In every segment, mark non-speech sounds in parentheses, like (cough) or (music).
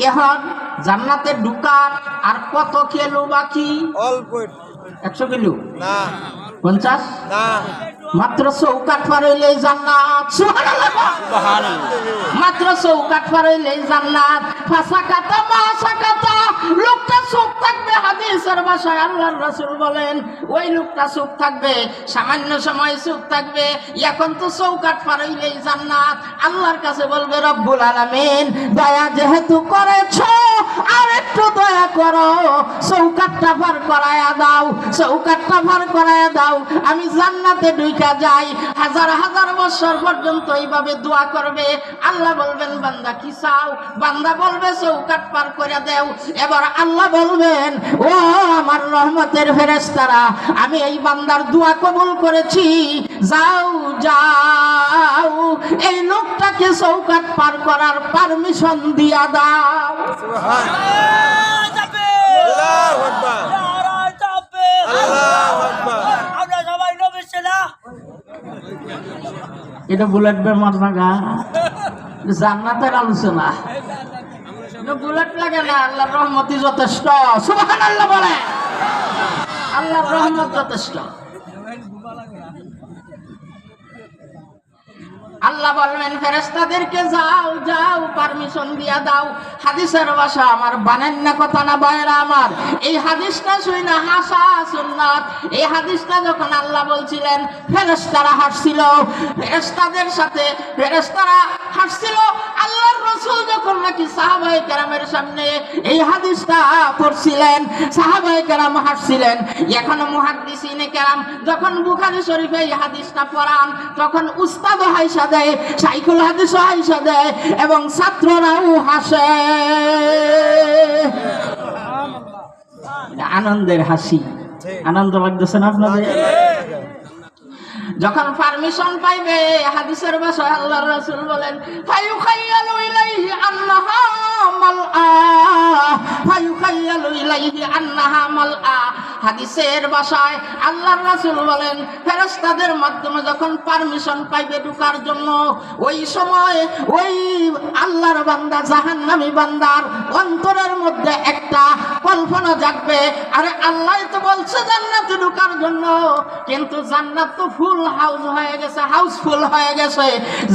এখন জান্নাতে ঢুকার আর কত কিলো বাকি? অল্প একশো কিলো? না। পঞ্চাশ? না। মাত্র চৌকাঠ জান্নাত সুবহানাল্লাহ। মাত্র চৌকাঠ জান্নাত। ফাঁসা মাসা লোকটা চুপ থাকবে হাদিসের ভাষায় আল্লাহর রাসূল বলেন ওই লোকটা চুপ থাকবে সামান্য সময় চুপ থাকবে এখন তো জান্নাত। আল্লাহর কাছে বলবে রব্বুল আলামিন দয়া যেহেতু করেছ করো, চৌকাঠটা পার করায়া দাও, চৌকাঠটা পার করায়া দাও, আমি জান্নাতে ঢুকা যাই। হাজার হাজার বছর পর্যন্ত এইভাবে দোয়া করবে। আল্লাহ বলবেন, বান্দা কি চাও? বান্দা বলবে, চৌকাঠ পার করে দেও। এবার আল্লাহ বলবেন, ও আমার রহমতের ফেরেশতারা, আমি এই বান্দার দোয়া কবুল করেছি। যাও যাও, এই লোকটাকে চৌকাঠ পার করার পারমিশন দিয়া দাও। এটা বুলেট বেমার জায়গা জান্নাতের আলোচনা। বুলেট লাগে না, আল্লাহর রহমতি যথেষ্ট। সুবহান আল্লাহ বলে আল্লাহর রহমত যথেষ্ট। আল্লাহ বলবেন ফেরেস্তাদেরকে যাও যাও পারমিশন দিয়া দাও। হাদিসের ভাষা আমার, বানেন না কথা না বয়রা আমার। এই হাদিসটা শুই না, হাসা সুন্নাত। এই হাদিসটা যখন আল্লাহ বলছিলেন ফেরেস্তারা হাসছিল। ফেরেস্তাদের সাথে ফেরেস্তারা হাসছিল আল্লাহর রসুল যখন নাকি সাহাবাই কেরামের সামনে এই হাদিসটা পড়ছিলেন সাহাবাই কেরাম হাসছিলেন এখন মুহাদ্দিসিনে কেরাম যখন বুখারী শরীফে এই হাদিসটা পড়ান তখন উস্তাদ হাইসা দেয় সাইকুল হাদিস হাইসা দেয় এবং ছাত্ররাও হাসে। আনন্দের হাসি। আনন্দ লাগতেছে না আপনাদের? যখন পারমিশন পাইবে হাদিসের বাসায় আল্লাহর রাসূল বলেন ইলাইহি হাদিসের ভাষায় আল্লাহর বলেন মাধ্যমে যখন পারমিশন পাইবে জন্য, ওই সময় ওই আল্লাহর বান্দা বান্দার অন্তরের মধ্যে একটা কল্পনা জাগবে, আরে আল্লাহ তো বলছে জান্নাতে ঢোকার জন্য। কিন্তু জান্নাত তো ফুল হাউস হয়ে গেছে হাউসফুল হয়ে গেছে।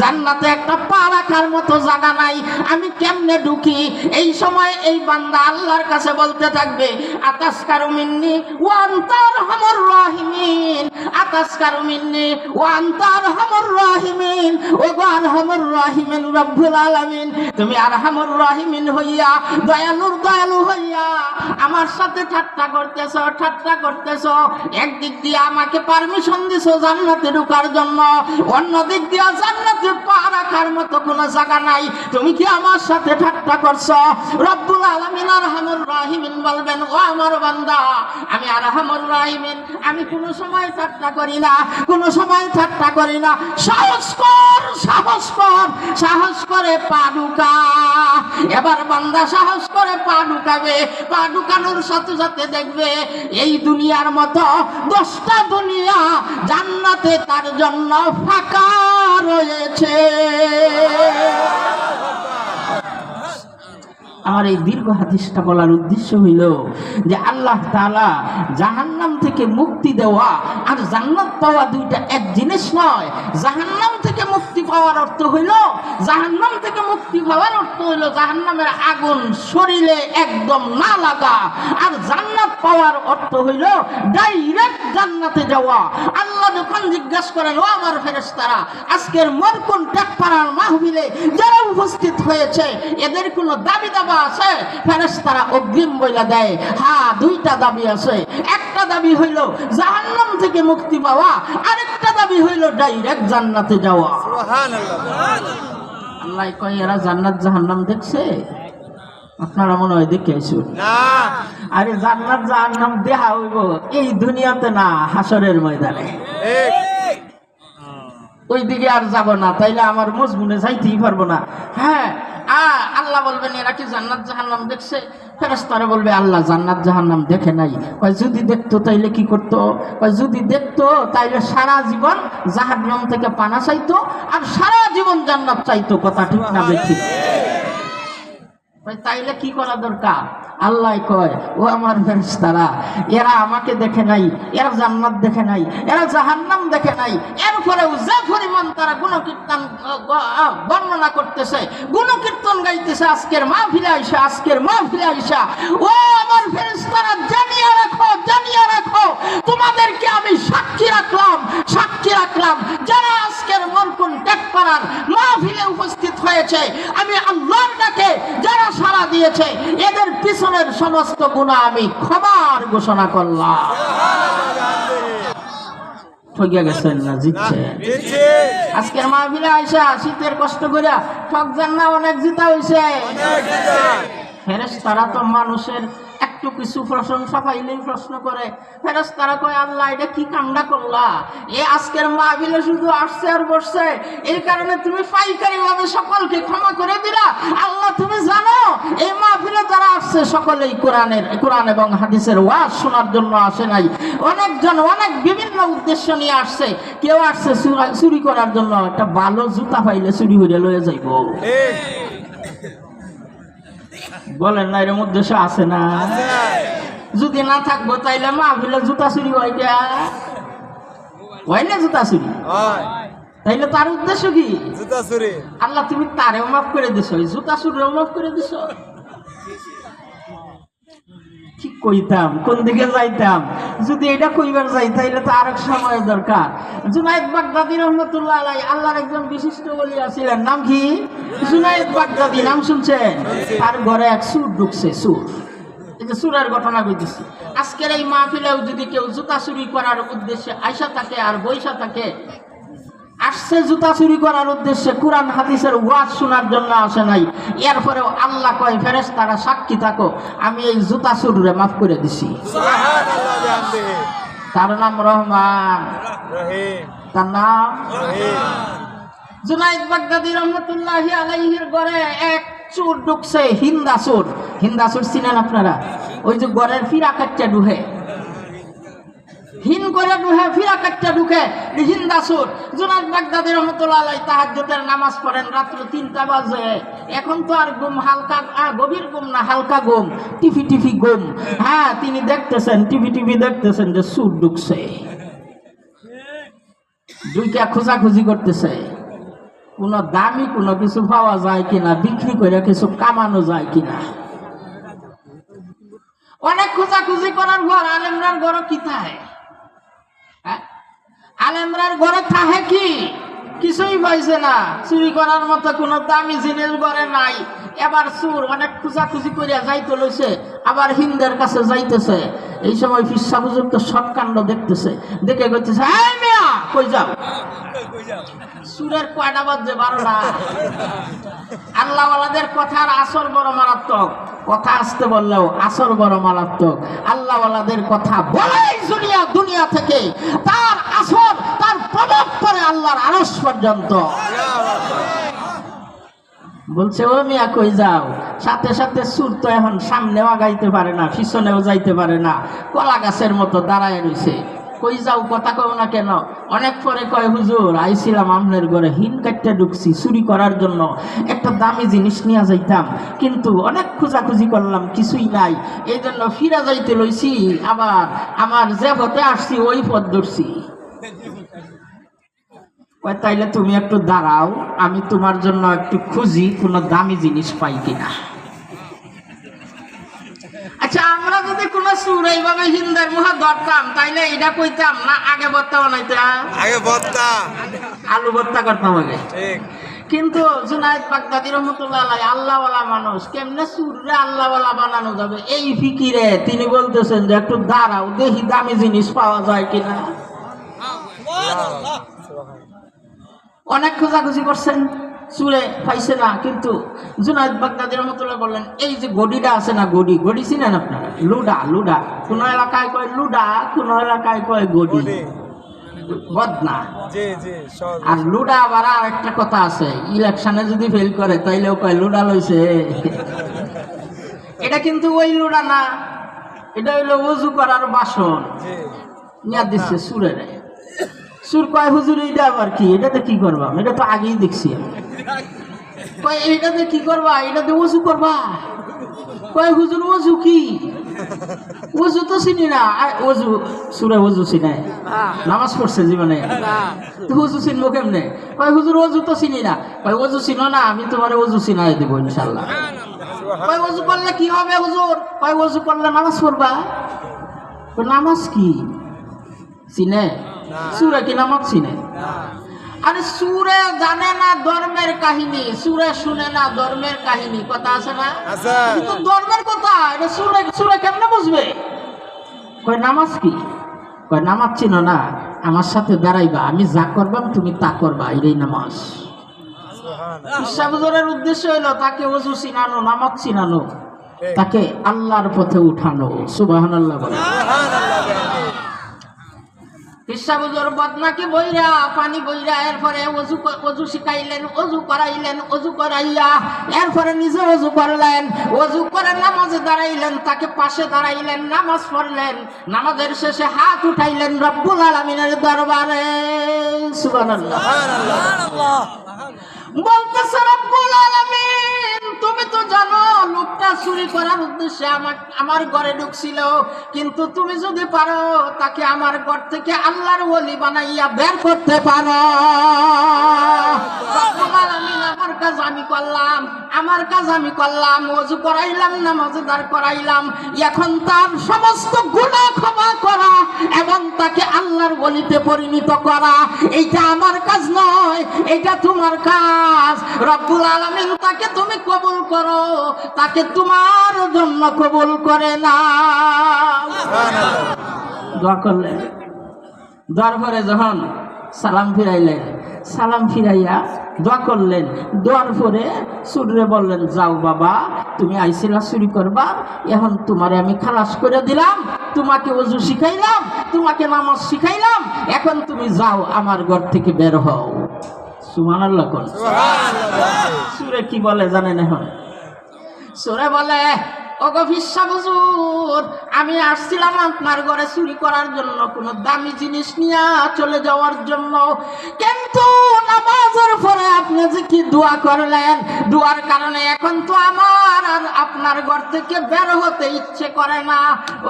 জান্নাতে একটা পা রাখার মতো জায়গা নাই। আমি কেমনে ঢুকি? এই সময় এই বান্দা আল্লাহর কাছে বলতে থাকবে, আতাসকারু মিন্নি ওয়ান্তার হামর রাহিমিন, আতাসকারু মিন্নি ওয়ান্তার হামর রাহিমিন ও গান হামর রাহিমিন রব্বুল আলামিন, তুমি আর হামর রাহিমিন হইয়া, দয়ালুর দয়ালু হইয়া আমার সাথে ঠাট্টা করতেছ ঠাট্টা করতেছ। একদিক দিয়ে আমাকে পারমিশন দিছো জান্নাতে ঢোকার জন্য অন্য দিক দিয়ে জান্নাতে পা রাখার মতো কোনো জায়গা নাই। তুমি কি আমার সাথে ঠাট্টা করছ? বলবেন, ও আমার বান্দা, আমি আমি কোনো সময় করি না, কোনো সময় করি না। সাহস সাহস কর এবার বান্দা সাহস করে পা ঢুকাবে, পা ঢুকানোর সাথে সাথে দেখবে, এই দুনিয়ার মতো দশটা দুনিয়া জান্নাতে তার জন্য ফাঁকা রয়েছে। আমার এই দীর্ঘ হাদিসটা বলার উদ্দেশ্য হইল যে আল্লাহ তাআলা জাহান্নাম থেকে মুক্তি দেওয়া আর জান্নাত পাওয়া দুইটা এক জিনিস নয়। জাহান্নাম থেকে মুক্তি পাওয়ার অর্থ হইল, জাহান্নাম থেকে মুক্তি পাওয়ার অর্থ হইল জাহান্নামের আগুন শরীরে একদম না লাগা। আর জান্নাত পাওয়ার অর্থ হইল ডাইরেক্ট জান্নাতে যাওয়া। আল্লাহ যখন জিজ্ঞাসা করেন ও আমার ফেরেশতারা আজকের মরকুন টেকপাড়ার মাহবিলে যারা উপস্থিত হয়েছে এদের কোনো দাবি দাবা আছে? ফেরেশতারা অগ্রিম বইলা দেয় হ্যাঁ দুইটা দাবি আছে। একটা দাবি হইল জাহান্নাম থেকে মুক্তি পাওয়া আরেকটা দাবি হইল ডাইরেক্ট জান্নাতে যাওয়া। আল্লাহ কয় এরা জান্নাত জাহান্নাম দেখছে? আপনারা মনে হয় দেখে আসুন। আরে জান্নাত জাহান্নাম দেহা হইব এই দুনিয়াতে না হাসরের ময়দানে। ওই দিকে আর যাব না, তাইলে আমার মজমুনে যাইতেই পারব না। হ্যাঁ আল্লাহ বলবেন, এরা কি জান্নাত জাহান্নাম দেখছে? ফেরেশতারা বলবে, আল্লাহ জান্নাত জাহান্নাম দেখে নাই। ওই যদি দেখতো তাইলে কি করতো? ওই যদি দেখতো তাইলে সারা জীবন জাহান্নাম থেকে পানা চাইতো, আর সারা জীবন জান্নাত চাইতো। কথা ঠিক না দেখি তাইলে কি করা দরকার? আল্লাহ কয় ও আমার ফেরেশতারা এরা আমাকে দেখে নাই এরা জান্নাত দেখে নাই এরা জাহান্নাম দেখে নাই। এরপরেও যে পরিমাণ তারা গুণকীর্তন আহ, আহ, বর্ণনা করতেছে গুণকীর্তন গাইতেছে আজকের মা ফিরে আইসা আজকের মা ফিরে আইসা ও আমার ফেরেশতারা জানিয়ে রাখো জানিয়ে রাখো তোমাদেরকে আমি সাক্ষী রাখলাম সাক্ষী রাখলাম। যারা আজকের মরকুন ত্যাগ করার মাহফিলে উপস্থিত হয়েছে আমি আল্লাহর ডাকে যারা সাড়া দিয়েছে। এদের পিছনের সমস্ত গুণা আমি ক্ষমার ঘোষণা করলাম। ঠকিয়া গেছেন না জিতছে। আজকের আইসা শীতের কষ্ট করিয়া না অনেক জিতা হইছে। ফেরেস তারা তো মানুষের একটু কিছু প্রশংসা পাইলেই প্রশ্ন করে ফেরেস তারা কয়, আল্লাহ, এটা কি কামড়া করলা? এ আজকের মাহবিলে শুধু আসছে আর বসছে। এই কারণে তুমি পাইকারি ভাবে সকলকে ক্ষমা করে দিলা। আল্লাহ, তুমি জানো, এই মাহফিলে যারা আসছে, সকলেই কোরআনের, কোরআন এবং হাদিসের ওয়াজ শোনার জন্য আসে নাই। অনেকজন অনেক বিভিন্ন উদ্দেশ্য নিয়ে আসছে। কেউ আসছে চুরা- করার জন্য। একটা ভালো জুতা পাইলে চুরি হইলে লয়ে যাইবো। বলেন না এর উদ্দেশ্য আছে না? যদি না থাকব তাইলে মা মাহফিলে জুতা চুরি হয় গিয়া হয় না জুতা চুরি? তাইলে তার উদ্দেশ্য কি? জুতা চুরি। আল্লাহ তুমি তারেও মাফ করে দিছো জুতা চুরিও মাফ করে দিছো। কি কইতাম, কোন দিকে যাইতাম? যদি এটা কইবার যাই, তাইলে তো আরেক সময় দরকার। জুনাইদ বাগদাদি রহমতুল্লাহ আলাই আল্লাহর একজন বিশিষ্ট বলিয়া ছিলেন নাম কি? জুনাইদ বাগদাদি, নাম শুনছেন? তার ঘরে এক সুর ঢুকছে, সুর। এই সুরের ঘটনা কইতেছি। আজকের এই মাহফিলেও যদি কেউ জুতা চুরি করার উদ্দেশ্যে আইসা থাকে আর বৈশা থাকে আসছে জুতা চুরি করার উদ্দেশ্যে কোরআন হাদিসের ওয়াজ শোনার জন্য আসে নাই। এরপরেও আল্লাহ কয় ফেরেস তারা সাক্ষী থাকো আমি এই জুতা চুরিরে মাফ করে দিছি। তার নাম রহমান। রহিম। তার নাম জুনাইদ বাগদাদি রহমতুল্লাহি আলাইহির ঘরে এক চোর ঢুকছে হিন্দা চোর। হিন্দা চোর চিনেন আপনারা? ওই যে ঘরের ফিরা কাটটা ঢুকে। হিন করে ঢুকে ফিরা কাটটা ঢুকে। হিন্দা চোর জুনাইদ বাগদাদি রহমতুল্লাহ তাহাজ্জুদের নামাজ পড়েন রাত্র তিনটা বাজে। এখন তো আর ঘুম হালকা গভীর ঘুম না, হালকা ঘুম। টিফি টিফি ঘুম। হ্যাঁ তিনি দেখতেছেন টিভি টিভি দেখতেছেন যে চোর ঢুকছে। দুইটা খোঁজাখুঁজি করতেছে। কোনো দামি কোনো কিছু পাওয়া যায় কিনা, বিক্রি করে কিছু কামানো যায় কিনা। অনেক খোঁজাখুঁজি করার পর আলেমরার ঘর কি থাকে হ্যাঁ? আলেমরার ঘরে থাকে কি? কিছুই পাইছে না। চুরি করার মতো কোনো দামি জিনিস ঘরে নাই। এবার চুর অনেক খোঁজাখুঁজি করিয়া যাইতে লইছে, আবার হিন্দের কাছে যাইতেছে। এই সময় ফিসা সব কাণ্ড দেখতেছে। দেখে কইতেছে হ্যাঁ মিয়া, কই যাও? সুরের কয়টা বাজছে বারোটা? আল্লাহওয়ালাদের কথার আসর বড় মারাত্মক। কথা আসতে বললেও আসর বড় মারাত্মক। আল্লাহওয়ালাদের কথা বলেই দুনিয়া দুনিয়া থেকে তার আসর, তার প্রভাব পড়ে আল্লাহর আরস পর্যন্ত। বলছে, ও মিয়া, কই যাও? সাথে সাথে সুর তো এখন সামনেও আগাইতে পারে না, পিছনেও যাইতে পারে না। কলা গাছের মতো দাঁড়ায় রইছে। কই যাও, কথা কও না কেন? অনেক পরে কয়, হুজুর, আইছিলাম আমনের ঘরে হিন কাটতে ঢুকছি, চুরি করার জন্য। একটা দামি জিনিস নিয়ে যাইতাম, কিন্তু অনেক খোঁজাখুঁজি করলাম, কিছুই নাই। এই জন্য ফিরা যাইতে লইছি, আবার আমার যে পথে আসছি, ওই পথ ধরছি। তাইলে তুমি একটু দাঁড়াও, আমি তোমার জন্য একটু খুঁজি, কোনো দামি জিনিস পাই কিনা। আমরা যদি কোনো সুর এইভাবে হিন্দের মুখে ধরতাম তাইলে এটা কইতাম না আগে ভর্তা বানাইতাম আগে বত্তা আলু ভর্তা করতাম আগে। ঠিক। কিন্তু জুনাইদ বাগদাদি রহমতুল্লাহ আল্লাহওয়ালা মানুষ কেমনে সুরে আল্লাহওয়ালা বানানো যাবে? এই ফিকিরে তিনি বলতেছেন যে একটু দাঁড়াও দেখি দামি জিনিস পাওয়া যায় কিনা। অনেক খোঁজাখুঁজি করছেন। চুরে পাইছে না কিন্তু জুনাইদ বাগদাদি রহমতুল্লাহ বললেন এই যে গডিটা আছে না গডি গডি চিনেন আপনারা? লুডা লুডা। কোন এলাকায় কয় লুডা কোন এলাকায় কয় গডি বদনা। আর লুডা আবার আর একটা কথা আছে ইলেকশনে যদি ফেল করে তাইলেও কয় লুডা লইছে। (laughs) এটা কিন্তু ওই লুডা না এটা হইল উজু করার বাসন। নিয়ে দিচ্ছে সুরের। সুর কয় হুজুর এটা আবার কি? এটাতে কি করবাম? এটা তো আগেই দেখছি আমি। কয় এইটাতে কি করবা? এটাতে ওজু করবা? কয়, হুজুর ওজু কি? ওজু তো চিনি না। ওজু সুরে ওজু চিনাই নামাজ পড়ছে জীবনে। ওজু চিনবো কেমনে? কয়, হুজুর ওজু তো চিনি না। কয় ওজু চিনো না, আমি তোমার ওজু চিনাই দেবো ইনশাল্লাহ কয় ওজু করলে কি হবে, হুজুর? কয় ওজু করলে নামাজ পড়বা? নামাজ কি? চিনে? সুরে কি নামাজ চিনে? আরে সুরে জানে না ধর্মের কাহিনী সুরে শুনে না ধর্মের কাহিনী কথা আছে না? কিন্তু ধর্মের কথা এটা সুরে সুরে কেমনে বুঝবে? কয় নামাজ কি? কয় নামাজ চিনো না আমার সাথে দাঁড়াইবা আমি যা করবাম তুমি তা করবা এটাই নামাজ। ইসাবুজরের উদ্দেশ্য হলো তাকে ওজু চিনানো নামাজ চিনানো তাকে আল্লাহর পথে উঠানো সুবাহান আল্লাহ বলে ইসাবুজর বদনাকে বইরা, পানি বইরা, এরপরে অজু অজু শিখাইলেন, অজু করাইলেন, অজু করাইয়া, এরপরে নিজে অজু করলেন, অজু করে নামাজে দাঁড়াইলেন, তাকে পাশে দাঁড়াইলেন, নামাজ পড়লেন, নামাজের শেষে হাত উঠাইলেন রব্বুল আলমিনের দরবারে। সুবহানাল্লাহ। তুমি তো জানো লোকটা চুরি করার উদ্দেশ্যে আমার আমার ঘরে ঢুকছিল। কিন্তু তুমি যদি পারো, তাকে আমার ঘর থেকে আল্লাহর ওলি বানাইয়া বের করতে পারো। আমি করলাম আমার কাজ আমি করলাম ওযু করাইলাম নামাজে দাঁড় করাইলাম। এখন তার সমস্ত গুনাহ ক্ষমা করা এবং তাকে আল্লাহর বলিতে পরিণত করা এইটা আমার কাজ নয় এটা তোমার কাজ। রব্বুল আলামিন তাকে তুমি কবুল করো তাকে তোমার জন্য কবুল করে না দোয়া করলেন। দোয়ার পরে যখন সালাম ফিরাইলেন সালাম ফিরাইয়া দোয়া করলেন। দোয়ার পরে সুরে বললেন যাও বাবা তুমি আইসিলা চুরি করবা এখন তোমারে আমি খালাস করে দিলাম তোমাকে অজু শিখাইলাম তোমাকে নামাজ শিখাইলাম এখন তুমি যাও আমার ঘর থেকে বের হও। সুমানার লক্ষণ সুরে কি বলে জানেন এখন? সুরে বলে ওগো আমি আসছিলাম আপনার ঘরে চুরি করার জন্য, কোনো দামি জিনিস নিয়ে চলে যাওয়ার জন্য। কিন্তু নামাজের পরে আপনি যে কি দোয়া করলেন, দোয়ার কারণে এখন তো আমার আর আপনার ঘর থেকে বের হতে ইচ্ছে করে না।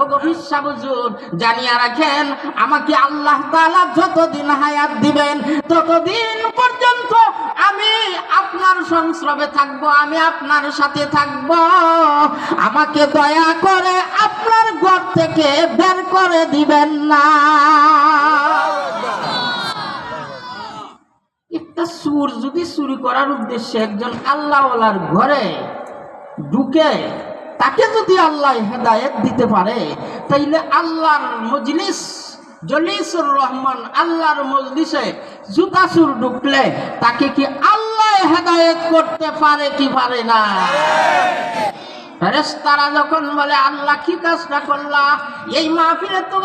ওগো ভিসা হুজুর, জানিয়ে রাখেন, আমাকে আল্লাহ তাআলা যতদিন হায়াত দিবেন, ততদিন পর্যন্ত আমি আপনার সংস্রবে থাকব, আমি আপনার সাথে থাকব। আমাকে দয়া করে আপনার ঘর থেকে বের করে দিবেন না। একটা সুর যদি চুরি করার উদ্দেশ্যে একজন আল্লাহওয়ালার ঘরে ঢুকে, তাকে যদি আল্লাহ হেদায়েত দিতে পারে, তাইলে আল্লাহর মজলিস, জলিসুর রহমান আল্লাহর মজলিসে জুতা সুর ঢুকলে তাকে কি আল্লাহ হেদায়েত করতে পারে কি পারে না? ফেরেশতারা যখন বলে, আল্লাহ কি কাজটা করলা? এই মাহফিলে তো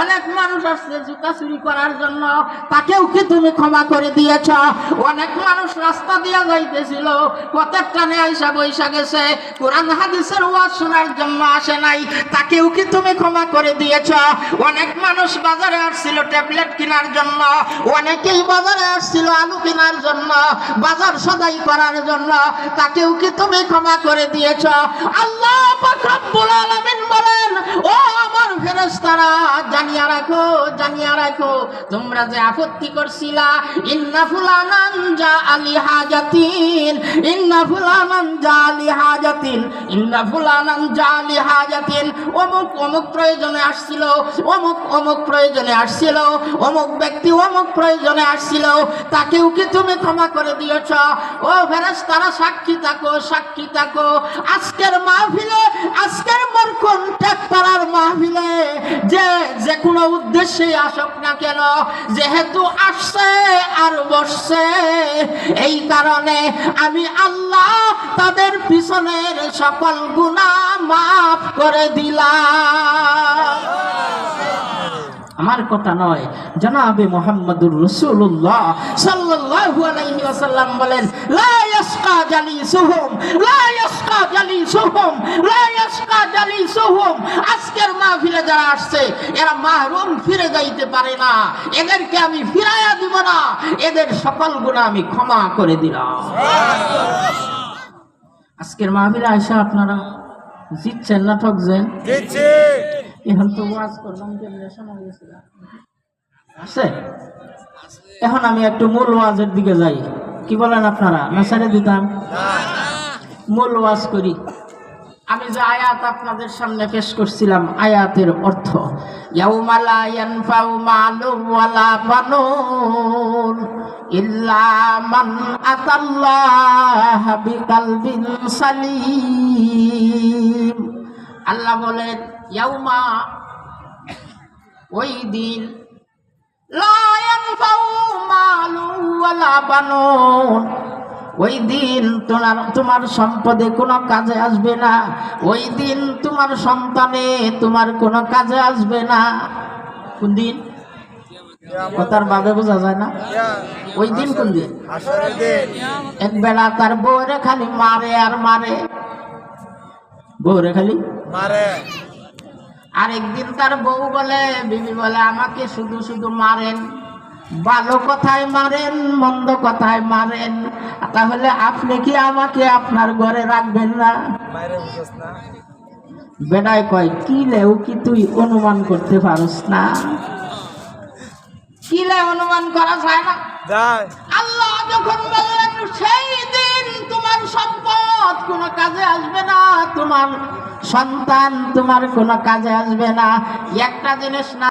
অনেক মানুষ আসছে জুতা চুরি করার জন্য। তাকেও কি তুমি ক্ষমা করে দিয়েছ? অনেক মানুষ রাস্তা দিয়ে যাইতেছিল। পথের টানে আইসা বৈশা গেছে। কোরআন হাদিসের ওয়াজ শোনার জন্য আসে নাই। তাকেও কি তুমি ক্ষমা করে দিয়েছ? অনেক মানুষ বাজারে আসছিল ট্যাবলেট কেনার জন্য। অনেকেই বাজারে আসছিল আলু কেনার জন্য, বাজার সদাই করার জন্য। তাকেও কি তুমি ক্ষমা করে দিয়েছ? আল্লাহ রব্বুল আলামিন বলেন, ও আমার ফেরেশতারা, জানিয়া রাখো জানিয়া রাখো, তোমরা যে আপত্তি করছিলা, ইন্না ফুলানান জা আলি হাজাতিন ইন্না ফুলানান জা আলি হাজাতিন ইন্না ফুলানান জা আলি হাজাতিন অমুক অমুক প্রয়োজনে আসছিল, অমুক অমুক প্রয়োজনে আসছিল, অমুক ব্যক্তি অমুক প্রয়োজনে আসছিল, তাকেও কি তুমি ক্ষমা করে দিয়েছ? ও ফেরেশতারা, সাক্ষী থাকো সাক্ষী থাকো, আজকের মাহফিলে, আজকের মরকুন টেকপাড়ার মাহফিলে, যে যে কোনো উদ্দেশ্যে আসুক না কেন, যেহেতু আসছে আর বসছে, এই কারণে আমি আল্লাহ তাদের পিছনের সকল গুণা মাফ করে দিলাম। আমার কথা নয়। জনাবে মোহাম্মদুর রসুল্লাহ সাল্লাল্লাহু আলাইহি ওয়াসাল্লাম বলেন, লা ইয়াসকা জালিসুহুম, লা ইয়াসকা জালিস জালিসুহুম, লা ইয়াসকা জালিসুহুম। আজকের মাহফিলে যারা আসছে, এরা মাহরুম ফিরে যাইতে পারে না। এদেরকে আমি ফিরাইয়া দিব না। এদের সকল গুণা আমি ক্ষমা করে দিলাম। আজকের মাহফিলে আইসা আপনারা জিতছেন না ঠকছেন? এখন তো ওয়াজ করলাম কেমনে শোনা গেছিল আছে? এখন আমি একটু মূল ওয়াজের দিকে যাই। কি বলেন আপনারা? না ছেড়ে দিতাম? মূল ওয়াজ করি। আমি যে আয়াত আপনাদের সামনে পেশ করছিলাম, আয়াতের অর্থ। আল্লাহ বলেন ইয়াউমা ওই দিন ওই দিন তোমার তোমার সম্পদে কোনো কাজে আসবে না। ওই দিন তোমার সন্তানে তোমার কোনো কাজে আসবে না। কোন দিন? কথার ভাবে বোঝা যায় না। ওই দিন কোন দিন? এক বেলা তার বউরে খালি মারে আর মারে। বউরে খালি মারে। আরেকদিন তার বউ বলে বিবি বলে আমাকে শুধু শুধু মারেন। ভালো কথায় মারেন মন্দ কথায় মারেন। তাহলে আপনি কি আমাকে আপনার ঘরে রাখবেন না? বেড়ায় কয় কি লেও কি তুই অনুমান করতে পারস না? কি লে অনুমান করা যায় না? আল্লাহ যখন বললেন সেই দিন তোমার সম্পদ কোনো কাজে আসবে না, তোমার সন্তান তোমার কোনো কাজে আসবে না। একটা জিনিস না